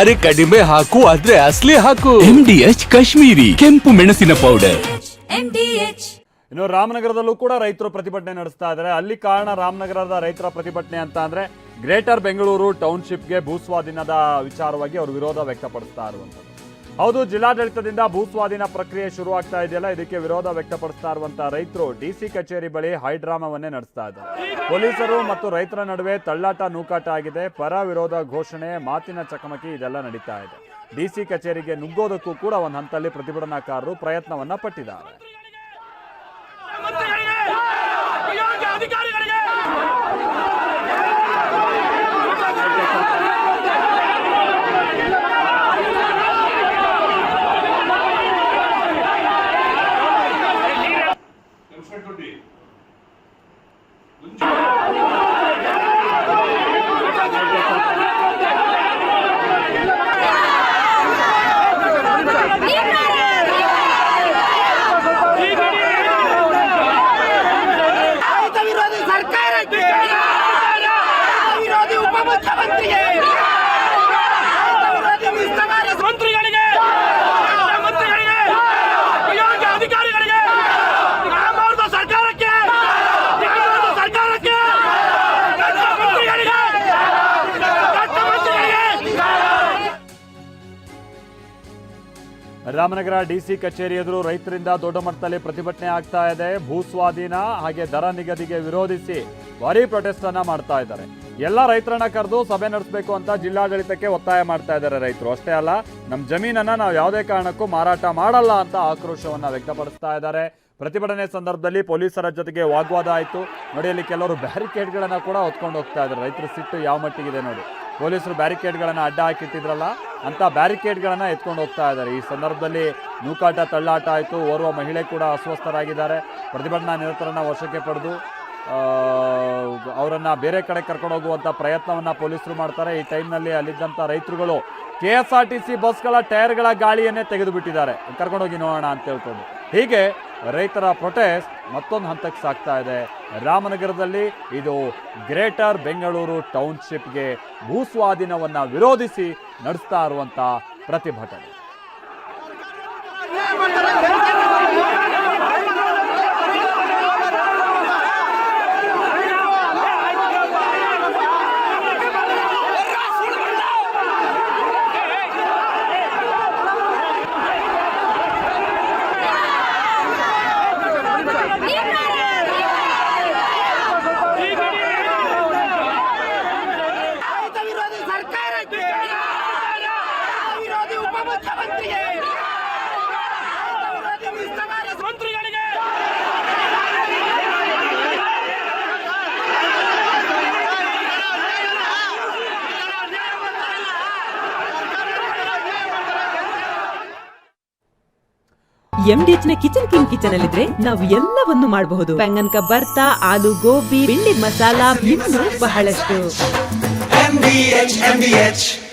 ಅರೆ ಕಡಿಮೆ ಹಾಕು ಆದ್ರೆ ಅಸ್ಲಿ ಹಾಕು. ಎಂ ಡಿ ಎಚ್ ಕಾಶ್ಮೀರಿ ಕೆಂಪು ಮೆಣಸಿನ ಪೌಡರ್ MDH ಇನ್ನು ರಾಮನಗರದಲ್ಲೂ ಕೂಡ ರೈತರು ಪ್ರತಿಭಟನೆ ನಡೆಸ್ತಾ ಇದ್ದಾರೆ. ಅಲ್ಲಿ ಕಾರಣ ರಾಮನಗರದ ರೈತರ ಪ್ರತಿಭಟನೆ ಅಂತ ಅಂದ್ರೆ ಗ್ರೇಟರ್ ಬೆಂಗಳೂರು ಟೌನ್ಶಿಪ್ಗೆ ಭೂಸ್ವಾಧೀನದ ವಿಚಾರವಾಗಿ ಅವರು ವಿರೋಧ ವ್ಯಕ್ತಪಡಿಸ್ತಾ ಇರುವಂತದ್ದು ಹೌದು, ಜಿಲ್ಲಾಡಳಿತದಿಂದ ಭೂಸ್ವಾಧೀನ ಪ್ರಕ್ರಿಯೆ ಶುರುವಾಗ್ತಾ ಇದೆಯಲ್ಲ, ಇದಕ್ಕೆ ವಿರೋಧ ವ್ಯಕ್ತಪಡಿಸ್ತಾ ಇರುವಂತಹ ರೈತರು ಡಿಸಿ ಕಚೇರಿ ಬಳಿ ಹೈಡ್ರಾಮಾವನ್ನೇ ನಡೆಸ್ತಾ ಇದ್ದಾರೆ. ಪೊಲೀಸರು ಮತ್ತು ರೈತರ ನಡುವೆ ತಳ್ಳಾಟ ನೂಕಾಟ ಆಗಿದೆ, ಪರ ವಿರೋಧ ಘೋಷಣೆ, ಮಾತಿನ ಚಕಮಕಿ ಇದೆಲ್ಲ ನಡೀತಾ ಇದೆ. ಡಿಸಿ ಕಚೇರಿಗೆ ನುಗ್ಗೋದಕ್ಕೂ ಕೂಡ ಒಂದು ಹಂತದಲ್ಲಿ ಪ್ರತಿಭಟನಾಕಾರರು ಪ್ರಯತ್ನವನ್ನ ಪಟ್ಟಿದ್ದಾರೆ. ವಿರೋಧಿ ಉಪಮುಖ್ಯಮಂತ್ರಿಗೆ ರಾಮನಗರ ಡಿಸಿ ಕಚೇರಿ ಎದುರು ರೈತರಿಂದ ದೊಡ್ಡ ಮಟ್ಟದಲ್ಲಿ ಪ್ರತಿಭಟನೆ ಆಗ್ತಾ ಇದೆ. ಭೂ ಸ್ವಾಧೀನ ಹಾಗೆ ದರ ನಿಗದಿಗೆ ವಿರೋಧಿಸಿ ಭಾರಿ ಪ್ರೊಟೆಸ್ಟ್ ಅನ್ನ ಮಾಡ್ತಾ ಇದ್ದಾರೆ. ಎಲ್ಲ ರೈತರನ್ನ ಕರೆದು ಸಭೆ ನಡೆಸಬೇಕು ಅಂತ ಜಿಲ್ಲಾಡಳಿತಕ್ಕೆ ಒತ್ತಾಯ ಮಾಡ್ತಾ ಇದ್ದಾರೆ ರೈತರು. ಅಷ್ಟೇ ಅಲ್ಲ ನಮ್ಮ ಜಮೀನನ್ನ ನಾವು ಯಾವುದೇ ಕಾರಣಕ್ಕೂ ಮಾರಾಟ ಮಾಡಲ್ಲ ಅಂತ ಆಕ್ರೋಶವನ್ನ ವ್ಯಕ್ತಪಡಿಸ್ತಾ ಇದ್ದಾರೆ. ಪ್ರತಿಭಟನೆ ಸಂದರ್ಭದಲ್ಲಿ ಪೊಲೀಸರ ಜೊತೆಗೆ ವಾಗ್ವಾದ ಆಯಿತು. ನೋಡಿ, ಅಲ್ಲಿ ಕೆಲವರು ಬ್ಯಾರಿಕೇಡ್ಗಳನ್ನು ಕೂಡ ಹೊತ್ಕೊಂಡು ಹೋಗ್ತಾ ಇದ್ದಾರೆ. ರೈತರ ಸಿಟ್ಟು ಯಾವ ಮಟ್ಟಿಗಿದೆ ನೋಡಿ. ಪೊಲೀಸರು ಬ್ಯಾರಿಕೇಡ್ಗಳನ್ನು ಅಡ್ಡ ಹಾಕಿಟ್ಟಿದ್ರಲ್ಲ, ಅಂತ ಬ್ಯಾರಿಕೇಡ್ಗಳನ್ನು ಎತ್ಕೊಂಡು ಹೋಗ್ತಾ ಇದ್ದಾರೆ. ಈ ಸಂದರ್ಭದಲ್ಲಿ ನೂಕಾಟ ತಳ್ಳಾಟ ಆಯಿತು. ಓರ್ವ ಮಹಿಳೆ ಕೂಡ ಅಸ್ವಸ್ಥರಾಗಿದ್ದಾರೆ. ಪ್ರತಿಭಟನಾ ನಿರತರನ್ನು ವಶಕ್ಕೆ ಪಡೆದು ಅವರನ್ನು ಬೇರೆ ಕಡೆ ಕರ್ಕೊಂಡು ಹೋಗುವಂಥ ಪ್ರಯತ್ನವನ್ನು ಪೊಲೀಸರು ಮಾಡ್ತಾರೆ. ಈ ಟೈಮ್ನಲ್ಲಿ ಅಲ್ಲಿದ್ದಂಥ ರೈತರುಗಳು K S R T C ಬಸ್ಗಳ ಟೈರ್ಗಳ ಗಾಳಿಯನ್ನೇ ತೆಗೆದುಬಿಟ್ಟಿದ್ದಾರೆ. ಕರ್ಕೊಂಡೋಗಿ ನೋಡೋಣ ಅಂತ ಹೇಳ್ಕೊಂಡು. ಹೀಗೆ ರೈತರ ಪ್ರೊಟೆಸ್ಟ್ ಮತ್ತೊಂದು ಹಂತಕ್ಕೆ ಸಾಗ್ತಾ ಇದೆ. ರಾಮನಗರದಲ್ಲಿ ಇದು ಗ್ರೇಟರ್ ಬೆಂಗಳೂರು ಟೌನ್ಶಿಪ್ಗೆ ಭೂಸ್ವಾಧೀನವನ್ನು ವಿರೋಧಿಸಿ ನಡೆಸ್ತಾ ಇರುವಂಥ ಪ್ರತಿಭಟನೆ. ಎಂಡಿಎಚ್ನ ಕಿಚನ್ ಕಿಂಗ್ ಕಿಚನ್ ಅಲ್ಲಿದ್ರೆ ನಾವು ಎಲ್ಲವನ್ನು ಮಾಡಬಹುದು. ಬೆಂಗನ್ಕ ಬರ್ತಾ ಆಲೂ ಗೋಬಿ ಬೆಳ್ಳಿ ಮಸಾಲಾ ಇನ್ನು ಬಹಳಷ್ಟು.